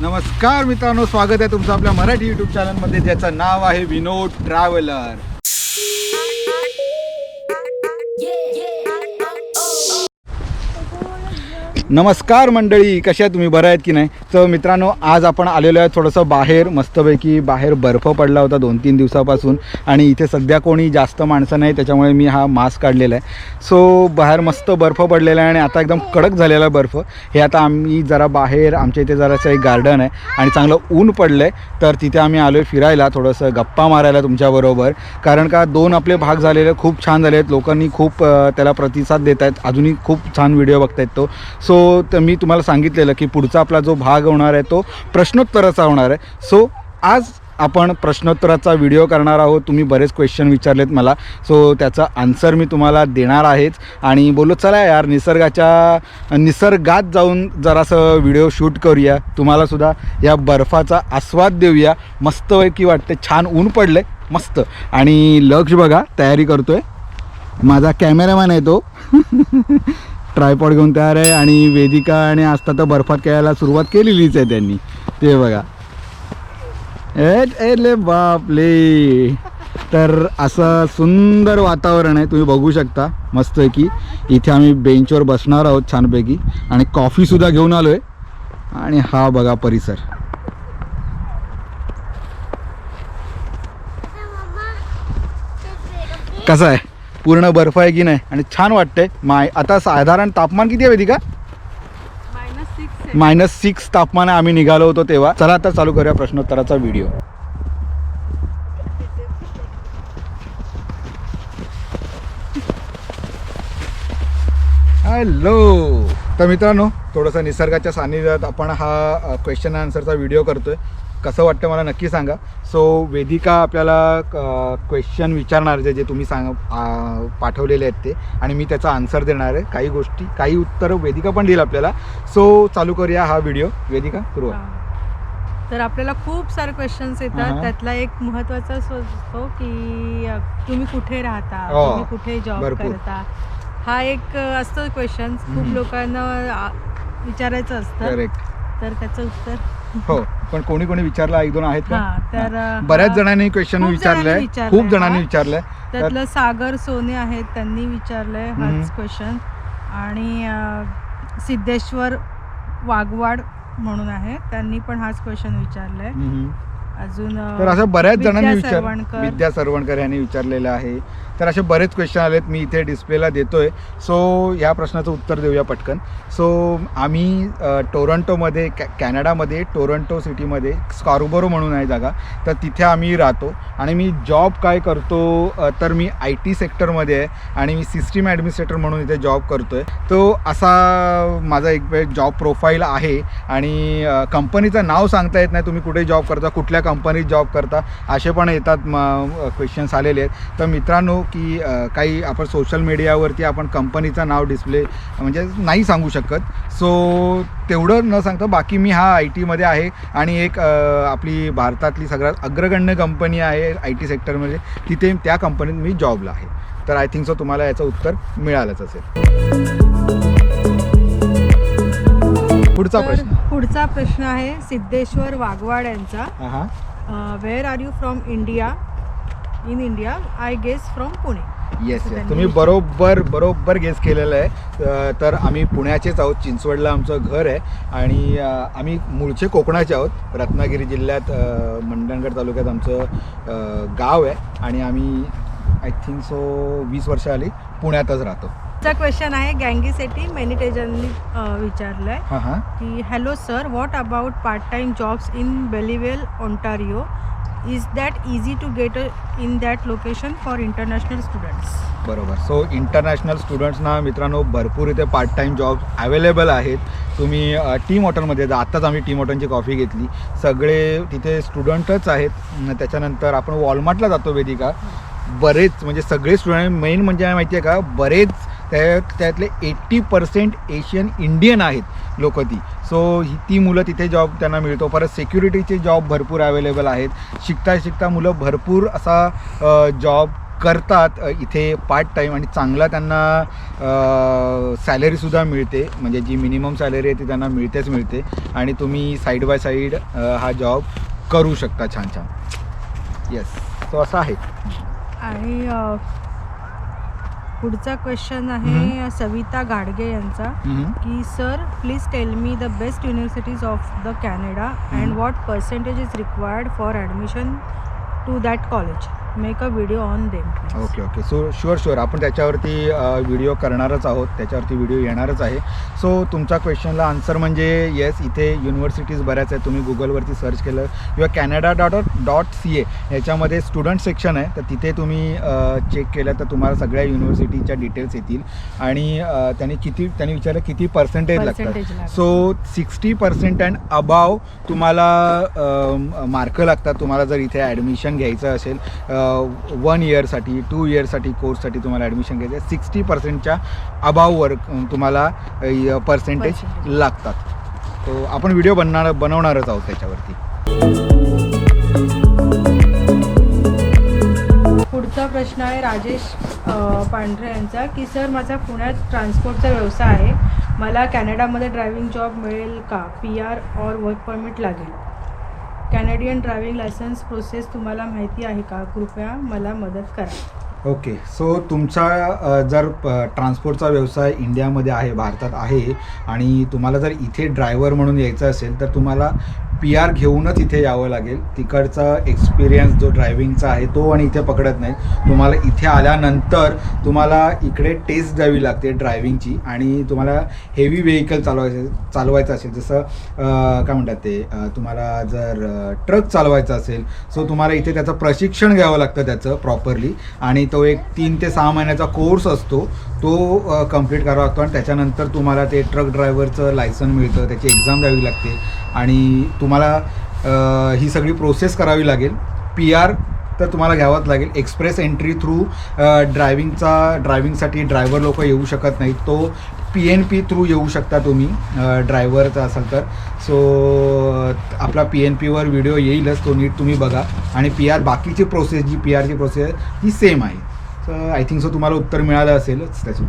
नमस्कार मित्रांनो स्वागत आहे तुमचं आपल्या मराठी युट्यूब चॅनलमध्ये ज्याचं नाव आहे विनोद ट्रॅव्हलर नमस्कार मंडळी कशा आहे तुम्ही बरं आहेत की नाही? तर मित्रांनो आज आपण आलेलो आहे थोडंसं बाहेर मस्तपैकी बाहेर बर्फ पडला होता दोन तीन दिवसापासून आणि इथे सध्या कोणी जास्त माणसं नाही त्याच्यामुळे मी हा मास्क काढलेला आहे. सो बाहेर मस्त बर्फ पडलेला आहे आणि आता एकदम कडक झालेला आहे बर्फ. हे आता आम्ही जरा बाहेर आमच्या इथे जरासं एक गार्डन आहे आणि चांगलं ऊन पडलं आहे तर तिथे आम्ही आलो आहे फिरायला थोडंसं गप्पा मारायला तुमच्याबरोबर. कारण का दोन आपले भाग झालेले खूप छान झाले आहेत लोकांनी खूप त्याला प्रतिसाद देत आहेत अजूनही खूप छान व्हिडिओ बघतायत तो. सो तर मी तुम्हाला सांगितलेलं की पुढचा आपला जो भाग होणार आहे तो प्रश्नोत्तराचा होणार आहे. सो आज आपण प्रश्नोत्तराचा व्हिडिओ करणार आहोत. तुम्ही बरेच क्वेश्चन विचारलेत मला. सो त्याचा आन्सर मी तुम्हाला देणार आहेच. आणि बोललो चला यार निसर्गाच्या निसर्गात जाऊन जरासं व्हिडिओ शूट करूया. तुम्हालासुद्धा या बर्फाचा आस्वाद देऊया. मस्तपैकी वाटते छान ऊन पडलं आहे मस्त. आणि लक्ष बघा तयारी करतो आहे माझा कॅमेरामॅन आहे तो. ट्रायपॉड घेऊन तयार आहे आणि वेदिका आणि आस्था तर बर्फात खेळायला सुरुवात केलेलीच आहे त्यांनी. ते बघा. ए ले बापले. तर असं सुंदर वातावरण आहे तुम्ही बघू शकता. मस्त आहे की. इथे आम्ही बेंचवर बसणार आहोत छानपैकी. आणि कॉफीसुद्धा घेऊन आलो आहे आणि हा बघा परिसर. कसं आहे? पूर्ण बर्फ आहे की नाही? आणि छान वाटतंय. माय आता साधारण तापमान किती आहे Vedika minus six minus six तापमान आम्ही निघालो होतो तेव्हा. चला आता चालू करूया प्रश्नोत्तराचा व्हिडिओ हॅलो तर मित्रांनो थोडंसं निसर्गाच्या सान्निध्यात आपण हा क्वेश्चन आन्सरचा व्हिडिओ करतोय. कसं वाटतं मला नक्की सांगा. सो वेदिका आपल्याला क्वेश्चन विचारणार जे जे तुम्ही सांग पाठवलेले आहेत ते. आणि मी त्याचा आन्सर देणार आहे. काही गोष्टी काही उत्तरं वेदिका पण देईल आपल्याला. सो चालू करूया हा व्हिडिओ वेदिका सुरुवात तर आपल्याला खूप सारे क्वेश्चन्स. येतात. त्यातला एक महत्त्वाचा असतो की तुम्ही कुठे राहता? हो, तुम्ही कुठे जॉब. करता? हा एक असतो क्वेश्चन खूप. लोकांना विचारायचं असतं. तर त्याचं उत्तर? हो पण कोणी कोणी विचारला एक दोन आहेत का तर बऱ्याच जणांनी क्वेश्चन खूप विचारलंय जणांनी विचारलंय, खूप जणांनी हा. विचारलंय त्यातलं सागर सोने आहेत त्यांनी विचारलंय हम्म. हाच क्वेश्चन आणि अ, सिद्धेश्वर वाघवाड म्हणून आहे त्यांनी पण हाच क्वेश्चन विचारलाय हम्म. अजून अ, तर अशा बऱ्याच विद्या जणांनी विचार सरवणकर. विद्या सरवणकर यांनी विचारलेलं आहे तर असे बरेच क्वेश्चन आलेत मी इथे डिस्प्लेला देतो आहे सो ह्या प्रश्नाचं उत्तर देऊया पटकन. सो आम्ही टोरंटोमध्ये कॅ कॅनडामध्ये टोरंटो सिटीमध्ये स्कॉर्बोरो म्हणून आहे जागा. तर तिथे आम्ही राहतो. आणि मी जॉब काय करतो तर मी आय टी सेक्टरमध्ये आहे. आणि मी सिस्टीम ॲडमिनिस्ट्रेटर म्हणून इथे जॉब करतो आहे तो असा माझा एक जॉब प्रोफाईल आहे. आणि कंपनीचं नाव सांगता येत नाही. तुम्ही कुठे जॉब करता कुठल्या कंपनीत जॉब करता असे पण येतात म क्वेश्चन्स आलेले आहेत. तर मित्रांनो की काही आपण सोशल मीडियावरती आपण कंपनीचं नाव डिस्प्ले म्हणजे नाही सांगू शकत. सो तेवढं न सांगता बाकी मी हा आय टीमध्ये आहे आणि एक आपली भारतातली सगळ्यात अग्रगण्य कंपनी आहे आय टी सेक्टरमध्ये तिथे त्या कंपनीत मी जॉबला आहे. तर आय थिंक सो तुम्हाला याचं उत्तर मिळालंच असेल. पुढचा प्रश्न. पुढचा प्रश्न आहे सिद्धेश्वर वाघवाड यांचा. Where are you from India in India I guess from Pune yes yes तुम्ही बरोबर बरोबर गेस केलेलं आहे. तर आम्ही पुण्याचेच आहोत चिंचवडला आमचं घर आहे. आणि आम्ही मूळचे कोकणाचे आहोत. रत्नागिरी जिल्ह्यात मंडणगड तालुक्यात आमचं गाव आहे. आणि आम्ही आय थिंक सो वीस वर्ष आली पुण्यातच राहतो. चा क्वेश्चन आहे गँगी सेटी मेनिटेजननी विचारलंय. हां हां. की hello sir what about part time jobs in Belleville Ontario is that easy to get in that location for international students बरोबर. सो इंटरनॅशनल स्टुडंट्सना मित्रांनो भरपूर इथे पार्ट टाईम जॉब अवेलेबल आहेत. तुम्ही टी मॉटनमध्ये जा. आत्ताच आम्ही टी मॉटनची कॉफी घेतली. सगळे तिथे स्टुडंटच आहेत. त्याच्यानंतर आपण वॉलमार्टला जातो वेदिका. बरेच म्हणजे सगळे स्टुडंट मेन म्हणजे माहिती आहे का? बरेच त्या त्यातले एट्टी पर्सेंट एशियन इंडियन आहेत लोक ती. सो ही ती मुलं तिथे जॉब त्यांना मिळतो. परत सिक्युरिटीचे जॉब भरपूर अवेलेबल आहेत. शिकता शिकता मुलं भरपूर असा जॉब करतात इथे पार्ट टाईम आणि चांगला त्यांना सॅलरीसुद्धा मिळते. म्हणजे जी मिनिमम सॅलरी आहे ती त्यांना मिळतेच मिळते. आणि तुम्ही साईड बाय साईड हा जॉब करू शकता छान छान येस सो असं आहे. आणि पुढचा क्वेश्चन आहे सविता गाडगे यांचा. की sir please tell me the best universities of the Canada and what percentage is required for admission to that college make a video on them okay okay so sure sure आपण त्याच्यावरती video करणारच आहोत. त्याच्यावरती video येणारच आहे. So तुमच्या क्वेश्चनला answer म्हणजे येस इथे युनिव्हर्सिटीज बऱ्याच आहेत. तुम्ही गुगलवरती सर्च केलं किंवा Canada dot dot C A याच्यामध्ये स्टुडंट सेक्शन आहे. तर तिथे तुम्ही चेक केलं तर तुम्हाला सगळ्या युनिव्हर्सिटीच्या डिटेल्स येतील. आणि त्यांनी किती त्यांनी विचारलं किती पर्सेंटेज लागतात. पर्सेंटेज लागतात. So sixty percent and above तुम्हाला मार्क लागतात. तुम्हाला जर इथे ॲडमिशन घ्यायचं असेल वन इयरसाठी टू इयरसाठी कोर्ससाठी तुम्हाला ॲडमिशन घ्यायचं. आहे सिक्स्टी पर्सेंटच्या अबाववर तुम्हाला पर्सेंटेज. लागतात. तो आपण व्हिडिओ बनणार बनवणारच आहोत त्याच्यावरती. पुढचा प्रश्न आहे राजेश पांढरे यांचा की सर माझा पुण्यात ट्रान्सपोर्टचा व्यवसाय आहे. मला कॅनडामध्ये ड्रायव्हिंग जॉब मिळेल का? P R or work permit लागेल? कॅनेडियन ड्रायव्हिंग लायसन्स प्रोसेस तुम्हाला माहिती आहे का? कृपया मला मदत करा. ओके सो तुमचा जर प- ट्रान्सपोर्टचा व्यवसाय इंडियामध्ये आहे भारतात आहे आणि तुम्हाला जर इथे ड्रायव्हर म्हणून यायचं असेल तर तुम्हाला पी आर घेऊनच इथे यावं लागेल. तिकडचा एक्सपिरियन्स जो ड्रायव्हिंगचा आहे तो आणि इथे पकडत नाही. तुम्हाला इथे आल्यानंतर तुम्हाला इकडे टेस्ट द्यावी लागते ड्रायव्हिंगची आणि तुम्हाला हेवी व्हेकल चालवायचं चालवायचं असेल. जसं काय म्हणतात ते तुम्हाला जर ट्रक चालवायचा असेल सो तुम्हाला इथे त्याचं प्रशिक्षण घ्यावं लागतं त्याचं प्रॉपरली आणि तो एक तीन ते सहा महिन्याचा कोर्स असतो. तो कंप्लीट करावा लागतो आणि त्याच्यानंतर तुम्हाला ते ट्रक ड्रायव्हरचं लायसन मिळतं त्याची एक्झाम द्यावी लागते आणि तुम्हाला ही सगळी प्रोसेस करावी लागेल. पी आर तर तुम्हाला घ्यावाच लागेल. एक्सप्रेस एंट्री थ्रू ड्रायव्हिंगचा ड्रायव्हिंगसाठी ड्रायव्हर लोक येऊ शकत नाहीत. तो पी एन पी थ्रू येऊ शकता तुम्ही ड्रायव्हरचा असाल तर. सो आपला पी एन पीवर व्हिडिओ येईलच. तो नीट तुम्ही बघा. आणि पी आर बाकीची प्रोसेस जी पी आरची प्रोसेस ही सेम आहे. आय थिंक सो तुम्हाला उत्तर मिळालं असेलच त्याचं.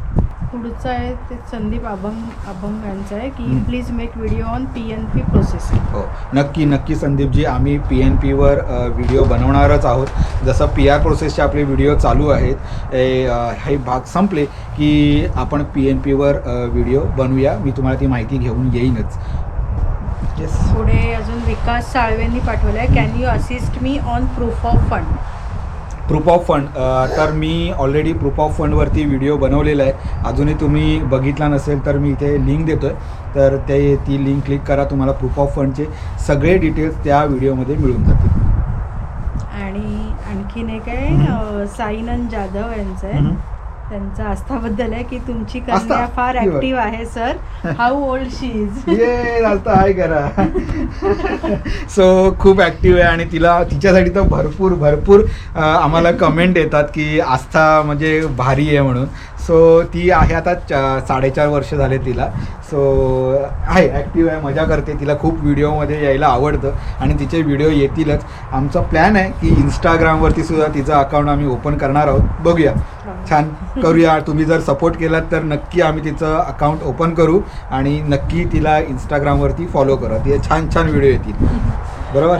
पुढचं आहे ते संदीप अभंग अभंग यांचं आहे की. Please make video on P N P process हो नक्की नक्की संदीपजी आम्ही पी एन पीवर व्हिडिओ बनवणारच आहोत. जसं पी आर प्रोसेसचे आपले व्हिडिओ चालू आहेत ए, अ, हे भाग संपले की आपण पी एन पीवर व्हिडिओ बनवूया. मी तुम्हाला ती माहिती घेऊन येईनच. येस पुढे अजून विकास साळवेंनी पाठवलं आहे can you assist me on proof of fund proof of fund तर मी ऑलरेडी प्रूफ ऑफ फंडवरती व्हिडिओ बनवलेला आहे. अजूनही तुम्ही बघितला नसेल तर मी इथे लिंक देतो आहे तर ते ती लिंक क्लिक करा तुम्हाला प्रूफ ऑफ फंडचे सगळे डिटेल्स त्या व्हिडिओमध्ये मिळून जातील. आणि आणखीन एक आहे साईनंद जाधव यांचं आहे. त्यांचा आस्थाबद्दल आहे की तुमची? कन्या फार? ऍक्टिव्ह आहे sir how old she is ये हाय करा सो खूप ॲक्टिव्ह आहे आणि तिला तिच्यासाठी तर भरपूर भरपूर आम्हाला कमेंट येतात की आस्था म्हणजे भारी आहे म्हणून सो ती आहे आता च- साडेचार वर्ष झाले तिला. सो आहे ॲक्टिव्ह आहे मजा करते. तिला खूप व्हिडिओमध्ये यायला आवडतं आणि तिचे व्हिडिओ येतीलच. आमचा प्लॅन आहे की इंस्टाग्रामवरती सुद्धा तिचं अकाउंट आम्ही ओपन करणार आहोत. बघूया. छान. करूया. तुम्ही जर सपोर्ट केलात तर नक्की आम्ही तिचं अकाउंट ओपन करू आणि नक्की तिला इंस्टाग्रामवरती फॉलो करा. तिचे छान छान व्हिडिओ येतील. बरोबर?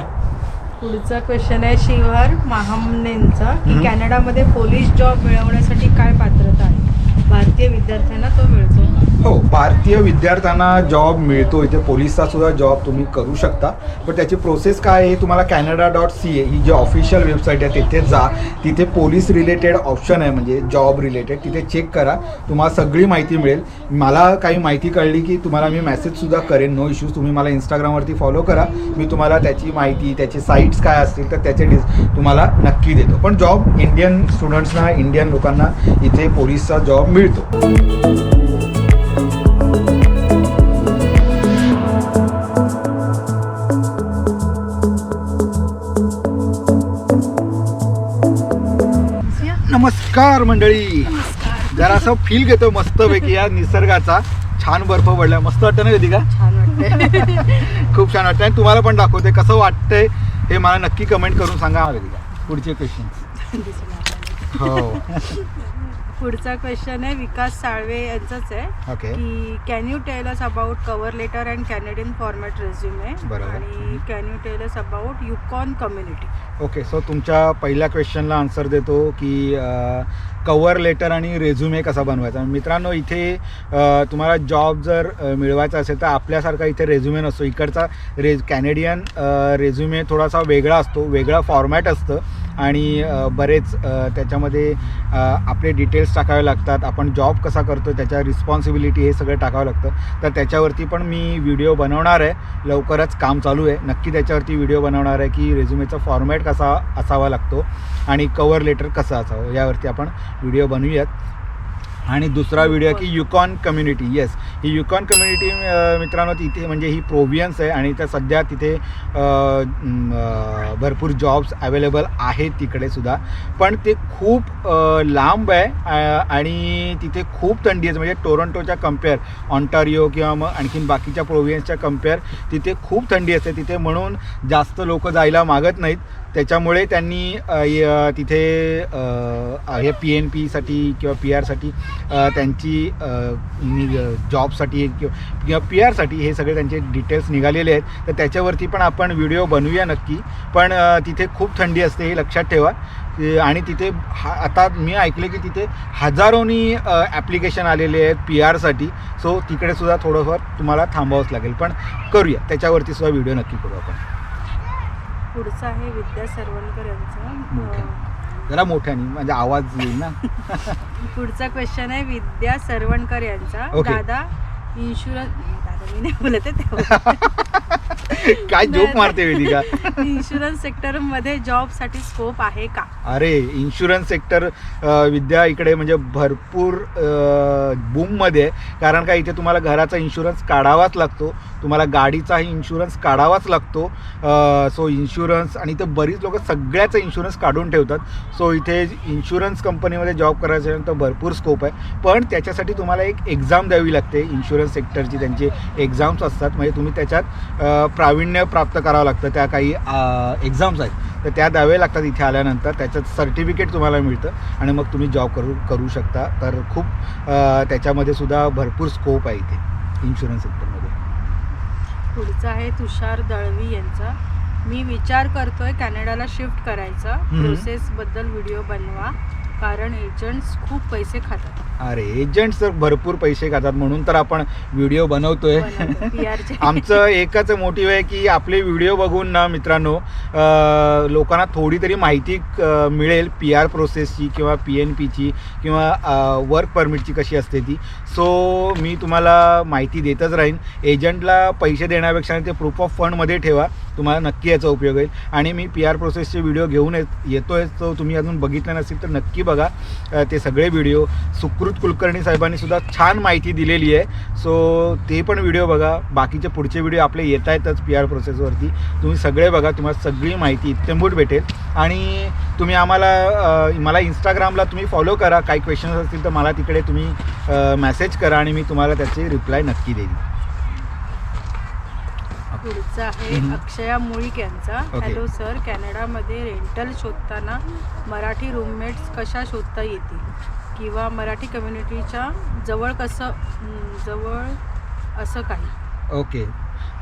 पुढचा क्वेश्चन आहे शिवहर महामनेंचा की. कॅनडामध्ये पोलीस जॉब मिळवण्यासाठी काय पात्रता आहे? भारतीय विद्यार्थ्यांना तो मिळतो. का हो भारतीय विद्यार्थ्यांना जॉब मिळतो. इथे पोलिसचा सुद्धा जॉब तुम्ही करू शकता. पण त्याची प्रोसेस काय आहे? तुम्हाला कॅनडा डॉट सी ए ही जी ऑफिशियल वेबसाईट आहे तिथे जा. तिथे पोलीस रिलेटेड ऑप्शन आहे म्हणजे जॉब रिलेटेड तिथे चेक करा. तुम्हाला सगळी माहिती मिळेल. मला काही माहिती कळली की तुम्हाला मी मेसेजसुद्धा करेन. नो इश्यूज तुम्ही मला इंस्टाग्रामवरती फॉलो करा. मी तुम्हाला त्याची माहिती त्याचे साईट्स काय असतील तर त्याचे डिस तुम्हाला नक्की देतो. पण जॉब इंडियन स्टुडंट्सना इंडियन लोकांना इथे पोलीसचा जॉब मिळतो. नमस्कार मंडळी. जरा असं फील घेतो मस्तपैकी या निसर्गाचा. छान बर्फ पडलाय. मस्त वाटतं ना छान वाटतंय. खूप छान वाटतंय. आणि तुम्हाला पण दाखवते कसं वाटतंय हे मला नक्की कमेंट करून सांगा पुढचे क्वेश्चन हो. पुढचा क्वेश्चन आहे विकास साळवे यांचाच आहे. ओके की can you tell us about cover letter and Canadian format resume बरोबर. आणि can you tell us about Yukon community okay so तुमच्या पहिल्या क्वेश्चनला आन्सर देतो की कवर लेटर आणि रेझ्युमे कसा बनवायचा? मित्रांनो इथे अ, तुम्हाला जॉब जर अ, मिळवायचा असेल तर आपल्यासारखा इथे रेझ्युमे नसतो. इकडचा रेज कॅनेडियन रेझ्युमे थोडासा वेगळा असतो वेगळा फॉर्मॅट असतं. आणि बरेच त्याच्यामध्ये आपले डिटेल्स टाकावे लागतात. आपण जॉब कसा करतो त्याच्या रिस्पॉन्सिबिलिटी हे सगळं टाकावं लागतं. तर त्याच्यावरती पण मी व्हिडिओ बनवणार आहे. लवकरच काम चालू आहे. नक्की त्याच्यावरती व्हिडिओ बनवणार आहे की रेझ्युमेचा फॉर्मॅट कसा असावा लागतो आणि कवर लेटर कसं असावं यावरती आपण व्हिडिओ बनवूयात. आणि दुसरा व्हिडिओ की युकॉन कम्युनिटी येस ही युकॉन कम्युनिटी मित्रांनो तिथे म्हणजे ही प्रोव्हियन्स आहे आणि त्या सध्या तिथे भरपूर जॉब्स अवेलेबल आहेत तिकडे सुद्धा. पण ते खूप लांब आहे आणि तिथे खूप थंडी आहे. म्हणजे टोरंटोच्या कंपेअर ऑन्टारिओ किंवा मग आणखीन बाकीच्या प्रोव्हियन्सच्या कंपेअर तिथे खूप थंडी असते. तिथे म्हणून जास्त लोक जायला मागत नाहीत. त्याच्यामुळे त्यांनी य- तिथे हे पी एन पीसाठी किंवा पी आरसाठी त्यांची जॉबसाठी किंवा किंवा पी आरसाठी हे सगळे त्यांचे डिटेल्स निघालेले आहेत. तर त्याच्यावरती पण आपण व्हिडिओ बनवूया नक्की. पण तिथे खूप थंडी असते हे लक्षात ठेवा. आणि तिथे हा आता मी ऐकले की तिथे हजारोनी ॲप्लिकेशन आलेले आहेत पी आरसाठी सो तिकडे सुद्धा थोडंफार तुम्हाला थांबावंच लागेल. पण करूया. त्याच्यावरती सुद्धा व्हिडिओ नक्की करू आपण. पुढचा आहे विद्या सरवणकर यांचा जरा मोठ्याने म्हणजे आवाज येईल ना? पुढचा क्वेश्चन आहे विद्या सरवणकर यांचा. Okay. दादा इन्शुरन्स दादा मी नाही बोलत आहे तेव्हा. काय जोक मारते वेदिका इन्शुरन्स सेक्टरमध्ये जॉबसाठी स्कोप आहे का? अरे इन्शुरन्स सेक्टर विद्या इकडे म्हणजे भरपूर बूममध्ये आहे. कारण का इथे तुम्हाला घराचा इन्शुरन्स काढावाच लागतो. तुम्हाला गाडीचाही इन्शुरन्स काढावाच लागतो. सो इन्शुरन्स आणि इथे बरीच लोक सगळ्याचा इन्शुरन्स काढून ठेवतात. सो इथे इन्शुरन्स कंपनीमध्ये जॉब करायचं तर भरपूर स्कोप आहे. पण त्याच्यासाठी तुम्हाला एक एक्झाम द्यावी लागते. इन्शुरन्स सेक्टरची त्यांचे एक्झाम्स असतात. म्हणजे तुम्ही त्याच्यात प्राविण्य प्रावीण्य प्राप्त करावं लागतं. त्या काही एक्झाम्स आहेत. तर त्या द्यावे लागतात इथे आल्यानंतर. त्याच्यात सर्टिफिकेट तुम्हाला मिळतं. आणि मग तुम्ही जॉब करू करू शकता. तर खूप त्याच्यामध्ये सुद्धा भरपूर स्कोप आहे इथे. इन्शुरन्स सेक्टर पुढचा आहे तुषार दळवी यांचा. मी विचार करतोय कॅनडाला शिफ्ट करायचा. प्रोसेस बद्दल व्हिडिओ बनवा. कारण एजंट्स खूप पैसे खातात. अरे एजंट्स तर भरपूर पैसे खातात म्हणून तर आपण व्हिडिओ बनवतोय. आमचं एकच मोटिव्ह आहे की आपले व्हिडिओ बघून ना मित्रांनो लोकांना थोडी तरी माहिती मिळेल. पी आर प्रोसेसची किंवा पी एन पीची किंवा वर्क परमिटची कशी असते ती. सो मी तुम्हाला माहिती देतच राहीन. एजंटला पैसे देण्यापेक्षा ते प्रूफ ऑफ फंडमध्ये ठेवा. तुम्हाला नक्की याचा उपयोग होईल. आणि मी पी आर प्रोसेसचे व्हिडिओ घेऊन येत येतो आहे तो तुम्ही अजून बघितला नसेल तर नक्की बघा. ते सगळे व्हिडिओ सुकृत कुलकर्णी साहेबांनी सुद्धा छान माहिती दिलेली आहे. सो ते पण व्हिडिओ बघा. बाकीचे पुढचे व्हिडिओ आपले येत आहेतच पी आर प्रोसेसवरती तुम्ही सगळे बघा. तुम्हाला सगळी माहिती इत्यंभूत भेटेल. आणि तुम्ही आम्हाला मला इंस्टाग्रामला तुम्ही फॉलो करा. काही क्वेश्चन्स असतील तर मला तिकडे तुम्ही मेसेज करा आणि मी तुम्हाला त्याचे रिप्लाय नक्की देईन. पुढचा आहे. अक्षया मुळीक यांचा. हॅलो सर कॅनडामध्ये रेंटल शोधताना मराठी रूममेट्स कशा शोधता येतील? किंवा मराठी कम्युनिटीच्या जवळ कसं जवळ असं काही? ओके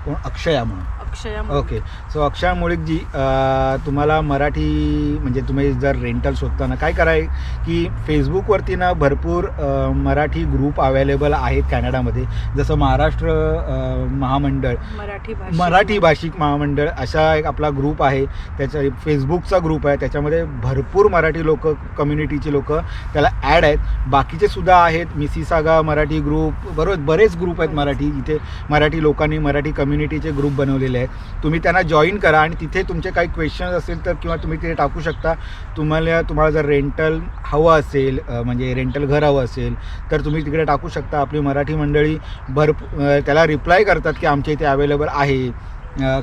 कोण? अक्षया म्हणून. अक्षया. ओके सो अक्षय मुळीकजी अ, तुम्हाला मराठी म्हणजे तुम्ही जर रेंटल शोधताना काय कराय की फेसबुकवरती ना भरपूर अ, मराठी ग्रुप अवेलेबल आहेत कॅनडामध्ये. जसं महाराष्ट्र अ, महामंडळ. मराठी भाषा मराठी भाषिक महामंडळ असा एक आपला ग्रुप आहे. त्याच्या फेसबुकचा ग्रुप आहे. त्याच्यामध्ये भरपूर मराठी लोक कम्युनिटीचे लोक त्याला ॲड आहेत. बाकीचे सुद्धा आहेत. मिसिसागा मराठी ग्रुप बरोबर बरेच ग्रुप आहेत मराठी. इथे मराठी लोकांनी मराठी कम्युनिटीचे ग्रुप बनवलेले आहेत. तुम्ही त्यांना जॉईन करा आणि तिथे तुमचे काही क्वेश्चन्स असेल तर किंवा तुम्ही तिथे टाकू शकता. तुम्हाला तुम्हाला जर रेंटल हवं असेल म्हणजे रेंटल घर हवं असेल तर तुम्ही तिकडे टाकू शकता. आपली मराठी मंडळी भरपूर त्याला रिप्लाय करतात की आमच्या इथे अवेलेबल आहे.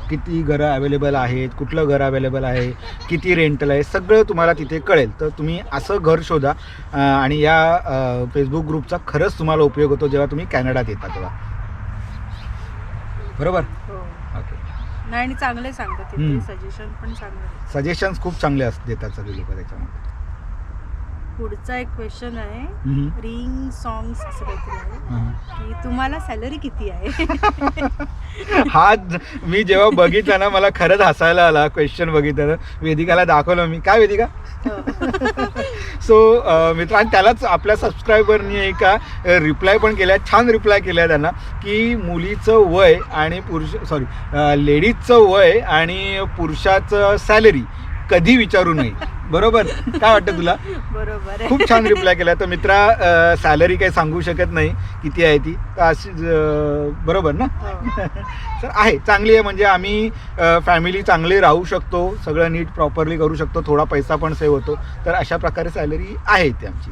किती घरं अवेलेबल आहेत कुठलं घर अवेलेबल आहे किती रेंटल आहे सगळं तुम्हाला तिथे कळेल. तर तुम्ही असं घर शोधा. आणि या फेसबुक ग्रुपचा खरंच तुम्हाला उपयोग होतो जेव्हा तुम्ही कॅनडात येता तेव्हा. बरोबर? हो. ओके नाही आणि चांगले सांगतात हम्म. सजेशन पण चांगले देतात. सजेशन्स खूप चांगले अस देतात सगळे लोक त्याच्यामध्ये. पुढचा एक क्वेश्चन आहे. हम्म. रिंग सॉंग्स असं काहीतरी आहे. हां. की तुम्हाला सॅलरी किती आहे? हा ज- मी जेव्हा बघितला ना मला खरंच हसायला आला. क्वेश्चन बघितलं वेदिकाला दाखवलं मी. काय वेदिका? सो मित्र आणि त्यालाच आपल्या सबस्क्रायबरनी एका रिप्लाय पण केल्या छान रिप्लाय केल्या त्यांना की मुलीचं वय आणि पुरुष सॉरी लेडीजचं वय आणि पुरुषाचं सॅलरी कधी विचारू नये. बरोबर? काय वाटतं तुला? बरोबर. आहे खूप छान रिप्लाय केला. तर मित्रा सॅलरी काही सांगू शकत नाही. किती आहे ती? अशी बरोबर ना? हो. तर आहे. चांगली आहे. म्हणजे आम्ही फॅमिली चांगली राहू शकतो. सगळं नीट प्रॉपरली करू शकतो. थोडा पैसा पण सेव्ह होतो. तर अशा प्रकारे सॅलरी आहे ती आमची.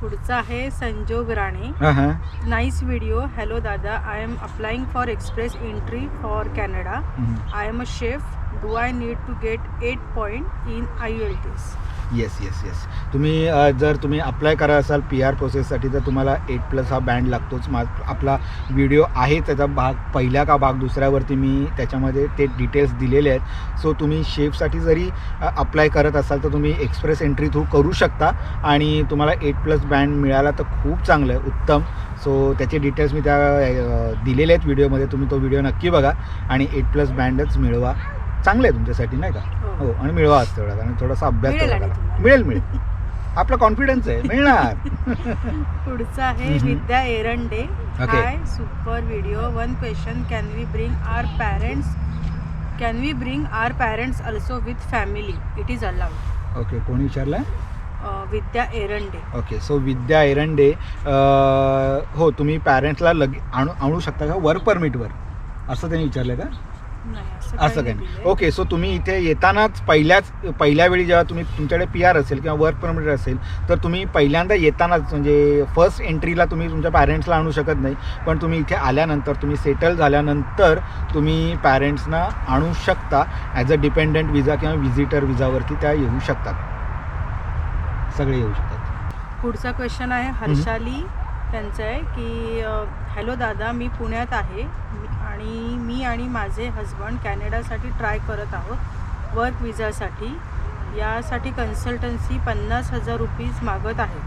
पुढचा आहे संजोग राणे. हां हां. नाईस व्हिडिओ हॅलो दादा. I am applying for express entry for Canada. I am a chef do I need to get eight point in IELTS yes yes yes तुम्ही अ, जर तुम्ही अप्लाय करा असाल पी आर प्रोसेससाठी तर तुम्हाला एट प्लस हा बँड लागतोच. मा आपला व्हिडिओ आहे त्याचा भाग पहिल्या का भाग दुसऱ्यावरती मी त्याच्यामध्ये ते डिटेल्स दिलेले आहेत. सो तुम्ही शेफसाठी जरी अप्लाय करत असाल तर तुम्ही एक्सप्रेस एंट्री थ्रू करू शकता. आणि तुम्हाला एट प्लस बँड मिळाला तर खूप चांगलं आहे. उत्तम. सो त्याचे डिटेल्स मी त्या अ, दिलेले आहेत. व्हिडिओमध्ये तुम्ही तो व्हिडिओ नक्की बघा. आणि एट प्लस बँडच मिळवा. चांगलं आहे तुमच्यासाठी नाही का? हो. आणि मिळवा असं तेवढा कारण थोडासा अभ्यास मिळेल आणि तुम्हाला. मिळेल मिळेल. आपला कॉन्फिडन्स आहे मिळणार. पुढचा आहे. Vidya Erande. Okay. Hi super video one question can we bring our parents can we bring our parents also with family it is allowed okay कोणी विचारलं विद्या एरंडे. ओके सो विद्या एरंडे अं, हो तुम्ही पॅरेंट्सला लगे आणू आणू शकता का? वर्क परमिटवर असं त्यांनी विचारलं का? असं असं काही काय नाही. ओके सो तुम्ही इथे येतानाच पहिल्याच पहिल्या वेळी जेव्हा तुम्ही तुमच्याकडे पी आर असेल किंवा वर्क परमिट असेल तर तुम्ही पहिल्यांदा येतानाच म्हणजे फर्स्ट एंट्रीला तुम्ही तुमच्या पॅरेंट्सला आणू शकत नाही. पण तुम्ही इथे आल्यानंतर तुम्ही सेटल झाल्यानंतर तुम्ही पॅरेंट्सना आणू शकता ॲज अ डिपेंडंट विजा किंवा व्हिजिटर विजावरती त्या येऊ शकतात. सगळे येऊ शकतात. पुढचा क्वेश्चन आहे हर्षाली त्यांचं आहे की हॅलो दादा मी पुण्यात आहे. आणि मी आणि माझे हजबंड कॅनडासाठी ट्राय करत आहोत वर्क विजासाठी यासाठी कन्सल्टन्सी पन्नास हजार रुपीज मागत आहे.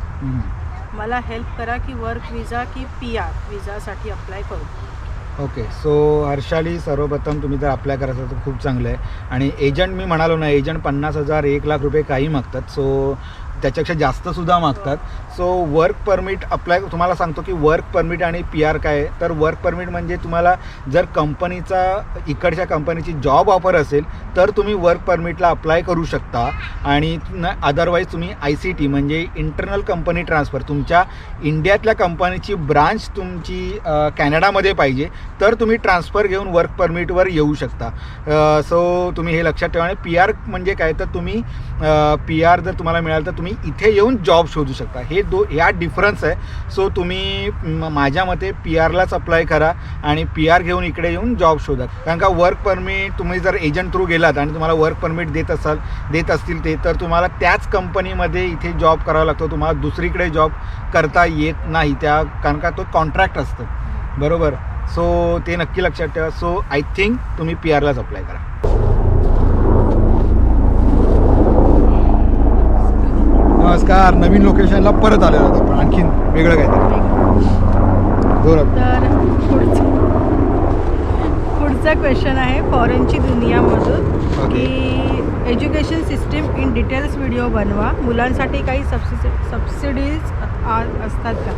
मला हेल्प करा की वर्क विजा की पी आर विजासाठी अप्लाय करू. ओके सो हर्षाली सर्वप्रथम तुम्ही जर अप्लाय करायचं तर खूप चांगलं आहे. आणि एजंट मी म्हणालो ना एजंट पन्नास हजार एक लाख रुपये काही मागतात. सो त्याच्यापेक्षा जास्त सुद्धा मागतात. सो वर्क परमिट अप्लाय तुम्हाला सांगतो की वर्क परमिट आणि पी आर काय आहे? तर वर्क परमिट म्हणजे तुम्हाला जर कंपनीचा इकडच्या कंपनीची जॉब ऑफर असेल तर तुम्ही वर्क परमिटला अप्लाय करू शकता. आणि अदरवाईज तुम्ही आय सी टी म्हणजे इंटरनल कंपनी ट्रान्सफर तुमच्या इंडियातल्या कंपनीची ब्रांच तुमची कॅनडामध्ये पाहिजे तर तुम्ही ट्रान्सफर घेऊन वर्क परमिटवर येऊ शकता. सो तुम्ही हे लक्षात ठेवा. आणि पी आर म्हणजे काय? तर तुम्ही पी आर जर तुम्हाला मिळालं तर तुम्ही तुम्ही इथे येऊन जॉब शोधू शकता. हे दो ह्या डिफरन्स आहे. सो तुम्ही म- माझ्या मते पी आरलाच अप्लाय करा आणि पी आर घेऊन इकडे येऊन जॉब शोधा. कारण का वर्क परमिट तुम्ही जर एजंट थ्रू गेलात आणि तुम्हाला वर्क परमिट देत असाल देत असतील ते तर तुम्हाला त्याच कंपनीमध्ये इथे जॉब करावा लागतो. तुम्हाला दुसरीकडे जॉब करता येत नाही. त्या कारण का तो कॉन्ट्रॅक्ट असतं. बरोबर? सो ते नक्की लक्षात ठेवा. सो आय थिंक तुम्ही पी आरलाच अप्लाय करा. नमस्कार नवीन लोकेशनला परत आलेलो आहोत आपण. आणखीन वेगळं काहीतरी. जोरात. तर पुढचा. पुढचा क्वेश्चन आहे फॉरेनची दुनियामधून. की education system in details video बनवा. मुलांसाठी काही सबसिडी सबसिडीज असतात का?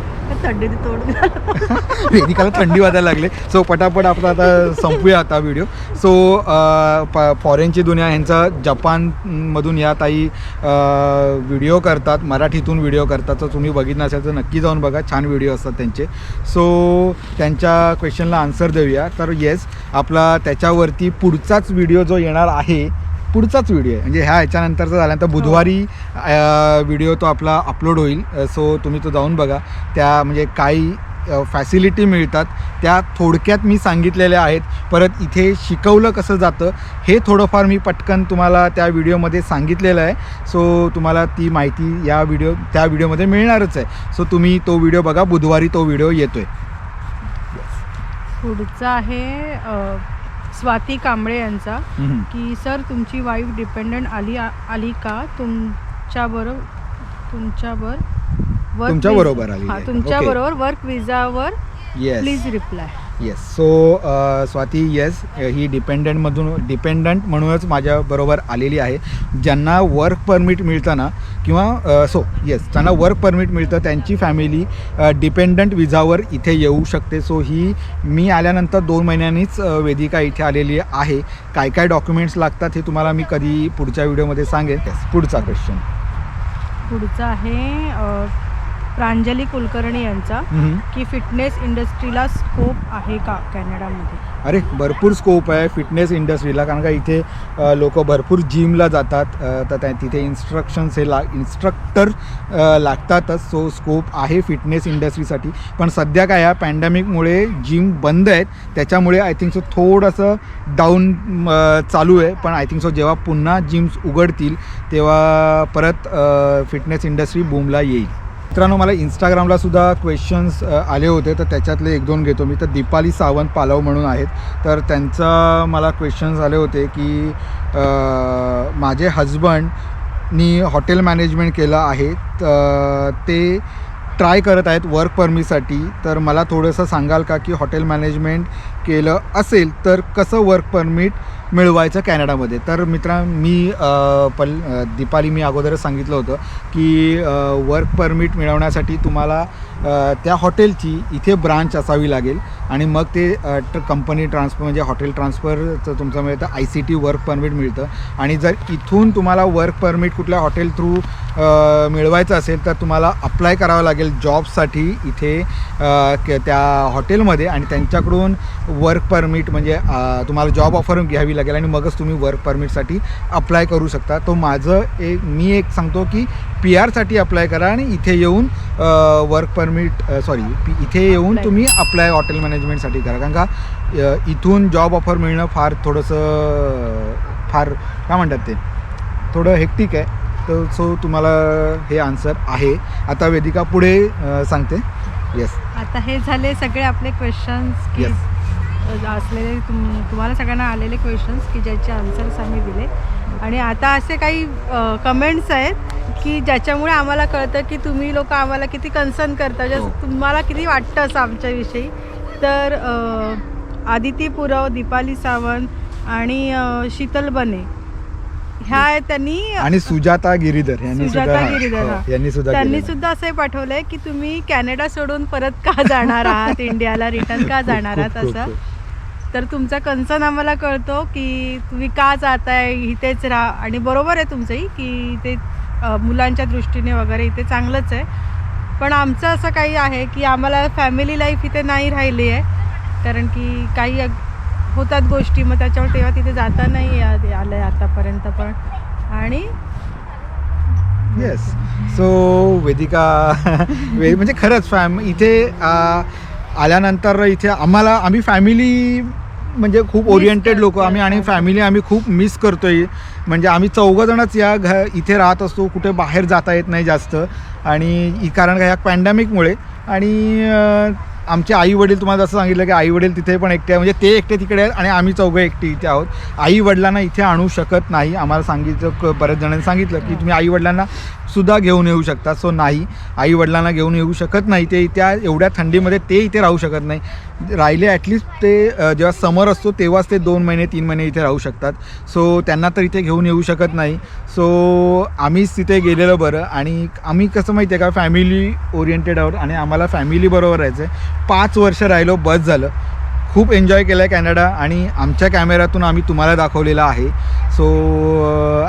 थंडी तोड वेदिकाला थंडी वाजायला लागले. सो पटापट आपण आता संपूया आता व्हिडिओ सो फॉरेनची दुनिया ह्यांचा जपानमधून या ताई व्हिडिओ करतात मराठीतून व्हिडिओ करतात. तर तुम्ही बघितलं असेल तर नक्की जाऊन बघा. छान व्हिडिओ असतात त्यांचे. सो त्यांच्या क्वेश्चनला आन्सर देऊया. तर येस आपला त्याच्यावरती पुढचाच व्हिडिओ जो येणार आहे पुढचाच व्हिडिओ आहे. म्हणजे ह्या ह्याच्यानंतरचा झाल्यानंतर बुधवारी व्हिडिओ तो आपला अपलोड होईल. सो तुम्ही तो जाऊन बघा. त्या म्हणजे काही फॅसिलिटी मिळतात. त्या थोडक्यात मी सांगितलेल्या आहेत. परत इथे शिकवलं कसं जातं हे थोडंफार मी पटकन तुम्हाला त्या व्हिडिओमध्ये सांगितलेलं आहे. सो तुम्हाला ती माहिती या व्हिडिओ त्या व्हिडिओमध्ये मिळणारच आहे. सो तुम्ही तो व्हिडिओ बघा. बुधवारी तो व्हिडिओ येतो आहे पुढचं आहे स्वाती कांबळे यांचा की सर तुमची वाईफ डिपेंडंट आली आली का तुमच्याबरोबर तुमच्यावर work तुमच्या vis- बरोबर आली हा आहे. तुमच्या. बरोबर work Bijawar yes please reply yes so Swati yes ही डिपेंडंटमधून डिपेंडंट म्हणूनच माझ्याबरोबर आलेली आहे. ज्यांना वर्क परमिट मिळतं ना किंवा सो येस त्यांना वर्क परमिट मिळतं त्यांची फॅमिली डिपेंडंट विजावर इथे येऊ शकते. सो ही मी आल्यानंतर दोन महिन्यांनीच uh, वेदिका इथे आलेली आहे. काय काय डॉक्युमेंट्स लागतात हे तुम्हाला मी कधी पुढच्या व्हिडिओमध्ये सांगेन. Yes, पुढचा क्वेश्चन पुढचं आहे uh, प्रांजली कुलकर्णी यांचा की फिटनेस इंडस्ट्रीला स्कोप आहे का कॅनडामध्ये? अरे भरपूर स्कोप आहे फिटनेस इंडस्ट्रीला कारण का इथे लोक भरपूर जिमला जातात तर त्या तिथे इन्स्ट्रक्शन्स हे ला इन्स्ट्रक्टर लागतातच. सो स्कोप आहे फिटनेस इंडस्ट्रीसाठी पण सध्या काय या पॅन्डेमिकमुळे जिम बंद आहेत. त्याच्यामुळे आय थिंक सो थोडंसं डाऊन चालू आहे. पण आय थिंक सो जेव्हा पुन्हा जिम्स उघडतील तेव्हा परत फिटनेस इंडस्ट्री बूमला येईल. मित्रांनो मला इंस्टाग्रामला सुद्धा क्वेश्चन्स आले होते तर त्याच्यातले एक दोन घेतो मी. तर दीपाली सावंत पालव म्हणून आहेत. तर त्यांचा मला क्वेश्चन्स आले होते की माझे हजबंडनी हॉटेल मॅनेजमेंट केलं आहे तर ते ट्राय करत आहेत वर्क परमिटसाठी तर मला थोडंसं सांगाल का की हॉटेल मॅनेजमेंट केलं असेल तर कसं वर्क परमिट मिळवायचं कॅनडामध्ये. तर मित्रा मी पल दीपाली मी अगोदरच सांगितलं होतं की वर्क परमिट मिळवण्यासाठी तुम्हाला त्या हॉटेलची इथे ब्रांच असावी लागेल आणि मग ते कंपनी ट्रान्सफर म्हणजे हॉटेल ट्रान्सफरचं तुमचं मिळतं I C T work permit मिळतं. आणि जर इथून तुम्हाला वर्क परमिट कुठल्या हॉटेल थ्रू मिळवायचं असेल तर तुम्हाला अप्लाय करावं लागेल जॉबसाठी इथे क- त्या हॉटेलमध्ये आणि त्यांच्याकडून वर्क परमिट म्हणजे तुम्हाला जॉब ऑफर घ्यावी लागेल आणि मगच तुम्ही वर्क परमिटसाठी अप्लाय करू शकता. तो माझं एक मी एक सांगतो की पी आरसाठी अप्लाय करा आणि इथे येऊन वर्क परमिट सॉरी इथे येऊन. तुम्ही अप्लाय हॉटेल मॅनेजमेंटसाठी करा. कारण का इथून जॉब ऑफर मिळणं फार थोडंसं फार काय म्हणतात ते थोडं हेक्टिक आहे. तर सो तुम्हाला हे आन्सर आहे. आता वेदिका पुढे सांगते. येस आता हे झाले सगळे आपले क्वेश्चन्स की. असलेले तुम तुम्हाला सगळ्यांना आलेले क्वेश्चन्स की ज्याचे आन्सर्स आम्ही दिले. आणि आता असे काही कमेंट्स आहेत की ज्याच्यामुळे आम्हाला कळतं की तुम्ही लोक आम्हाला किती कन्सर्न करता हो. जसं तुम्हाला किती वाटतं असं आमच्याविषयी तर आदिती पुरव दीपाली सावंत आणि शीतल बने ह्या त्यांनी आणि सुजाता गिरीधर यांनी सुजाता गिरीधर, हो. यांनी सुद्धा त्यांनी. सुद्धा असं पाठवलंय की तुम्ही कॅनडा सोडून परत का जाणार आहात इंडियाला रिटर्न का जाणार आहात असं. तर तुमचा कन्सर्न आम्हाला कळतो की तुम्ही का जाताय इथेच राहा. आणि बरोबर आहे तुमचंही की ते मुलांच्या दृष्टीने वगैरे इथे चांगलंच आहे. पण आमचं असं काही आहे की आम्हाला फॅमिली लाईफ इथे नाही राहिली आहे. कारण की काही होतात गोष्टी मग त्याच्यावर तेव्हा तिथे जाता नाही आलं आहे आतापर्यंत पण. आणि येस सो वेदिका वे म्हणजे खरंच फॅम इथे आल्यानंतर इथे आम्हाला आम्ही फॅमिली म्हणजे खूप ओरिएंटेड लोक. आम्ही आणि फॅमिली आम्ही खूप मिस करतोय. म्हणजे आम्ही चौघंजणच या घ इथे राहत असतो कुठे बाहेर जाता येत नाही जास्त. आणि कारण का ह्या पॅन्डेमिकमुळे आणि आमचे आई वडील तुम्हाला जसं सांगितलं की आई वडील तिथे पण एकटे आहे म्हणजे ते एकटे तिकडे आहेत आणि आम्ही चौघं एकटे इथे आहोत. आई वडिलांना इथे आणू शकत नाही. आम्हाला सांगितलं क- बऱ्याच जणांनी सांगितलं की तुम्ही आई वडिलांना सुद्धा घेऊन येऊ शकतात. सो नाही. आई वडिलांना घेऊन येऊ शकत नाही. ते त्या एवढ्या थंडीमध्ये ते इथे राहू शकत नाही. राहिले ॲटलिस्ट ते जेव्हा समर असतो तेव्हाच ते दोन महिने तीन महिने इथे राहू शकतात. सो त्यांना तर इथे घेऊन येऊ शकत नाही. सो आम्हीच तिथे गेलेलं बरं. आणि आम्ही कसं माहिती आहे का? फॅमिली ओरिएंटेड आहोत आणि आम्हाला फॅमिलीबरोबर राहायचं आहे पाच वर्ष राहिलो बस झालं. खूप एन्जॉय केलं आहे कॅनडा आणि आमच्या कॅमेऱ्यातून आम्ही तुम्हाला दाखवलेलं आहे. सो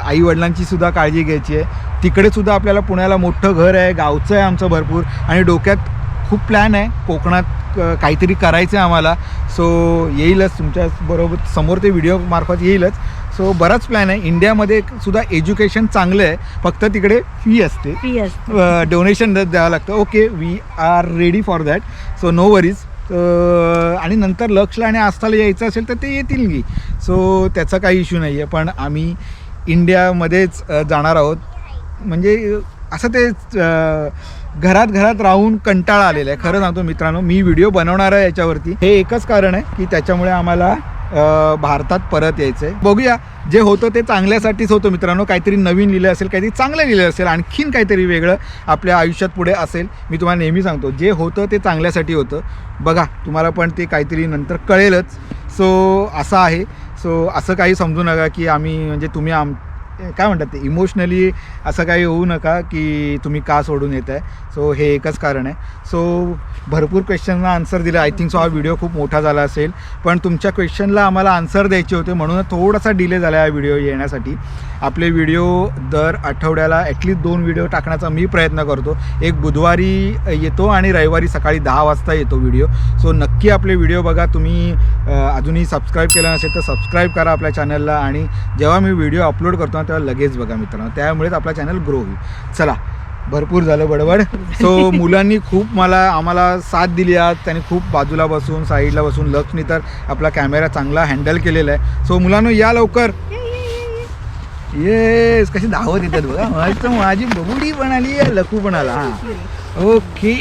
आई वडिलांची सुद्धा काळजी घ्यायची आहे. तिकडे सुद्धा आपल्याला पुण्याला मोठं घर आहे गावचं आहे आमचं भरपूर आणि डोक्यात खूप प्लॅन आहे. कोकणात काहीतरी करायचं आहे आम्हाला. सो येईलच तुमच्या बरोबर समोर ते व्हिडिओ मार्फत येईलच. सो बराच प्लॅन आहे. इंडियामध्ये सुद्धा एज्युकेशन चांगलं आहे. फक्त तिकडे फी असते. फी असते. डोनेशन द्यावं लागतं. Okay we are ready for that so no worries आणि नंतर लक्षला आणि आस्थाला यायचं असेल तर ते येतील की. सो त्याचा काही इश्यू नाही आहे पण आम्ही इंडियामध्येच जाणार आहोत. म्हणजे असं ते घरात घरात राहून कंटाळा आलेला आहे. खरं सांगतो मित्रांनो मी व्हिडिओ बनवणार आहे याच्यावरती. हे एकच कारण आहे की त्याच्यामुळे आम्हाला भारतात परत यायचं आहे बघूया जे होतं ते चांगल्यासाठीच होतं मित्रांनो. काहीतरी नवीन लिहिलं असेल काहीतरी चांगलं लिहिलं असेल आणखीन काहीतरी वेगळं आपल्या आयुष्यात पुढे असेल. मी तुम्हाला नेहमी सांगतो जे होतं ते चांगल्यासाठी होतं. बघा तुम्हाला पण ते काहीतरी नंतर कळेलच. सो असं आहे. सो असं काही समजू नका की आम्ही म्हणजे तुम्ही आम काय म्हणतात ते इमोशनली असं काही होऊ नका की तुम्ही का सोडून येत आहे सो हे एकच कारण आहे. सो भरपूर क्वेश्चनला आन्सर दिलं. आय थिंक सो हा व्हिडिओ खूप मोठा झाला असेल. पण तुमच्या क्वेश्चनला आम्हाला आन्सर द्यायचे होते. म्हणून थोडासा डिले झाला हा व्हिडिओ येण्यासाठी. आपले व्हिडिओ दर आठवड्याला ॲटलीस्ट दोन व्हिडिओ टाकण्याचा मी प्रयत्न करतो. एक बुधवारी येतो आणि रविवारी सकाळी दहा वाजता येतो व्हिडिओ सो नक्की आपले व्हिडिओ बघा. तुम्ही अजूनही सबस्क्राईब केलं नसेल तर सबस्क्राईब करा आपल्या चॅनलला आणि जेव्हा मी व्हिडिओ अपलोड करतो तेव्हा लगेच बघा मित्रांनो. त्यामुळेच आपला चॅनल ग्रो होईल. चला भरपूर झालं बडबड. सो मुलांनी खूप मला आम्हाला साथ दिली आहात त्यांनी खूप बाजूला बसून साईडला बसून लक्षनी तर आपला कॅमेरा चांगला हँडल केलेला आहे. सो मुलांनो या लवकर. येस कशी धावत येतात बघा. मस्त माझी बबुडी पण आली लकू पण आला. हां. ओके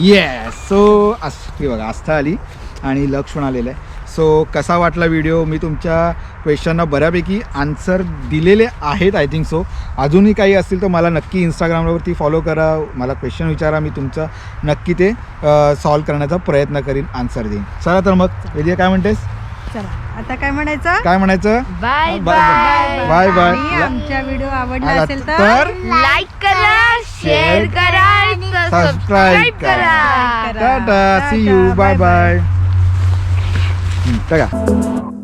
येस सो असं बघा आस्था आली आणि लक्ष पण आलेलं आहे. सो कसा वाटला व्हिडिओ मी तुमच्या क्वेश्चनना बऱ्यापैकी आन्सर दिलेले आहेत आय थिंक सो अजूनही काही असतील तर मला नक्की इंस्टाग्रामवरती फॉलो करा. मला क्वेश्चन विचारा. मी तुमचं नक्की ते सॉल्व करण्याचा प्रयत्न करीन आन्सर देईन. चला तर मग वेदिया काय म्हणतेस? चला आता काय म्हणायचं? काय म्हणायचं? Bye bye. Bye bye. आणि आमच्या व्हिडिओ आवडला असेल तर लाईक करा शेअर करा सबस्क्राईब करा. Tata see you tata, bye bye bye बघा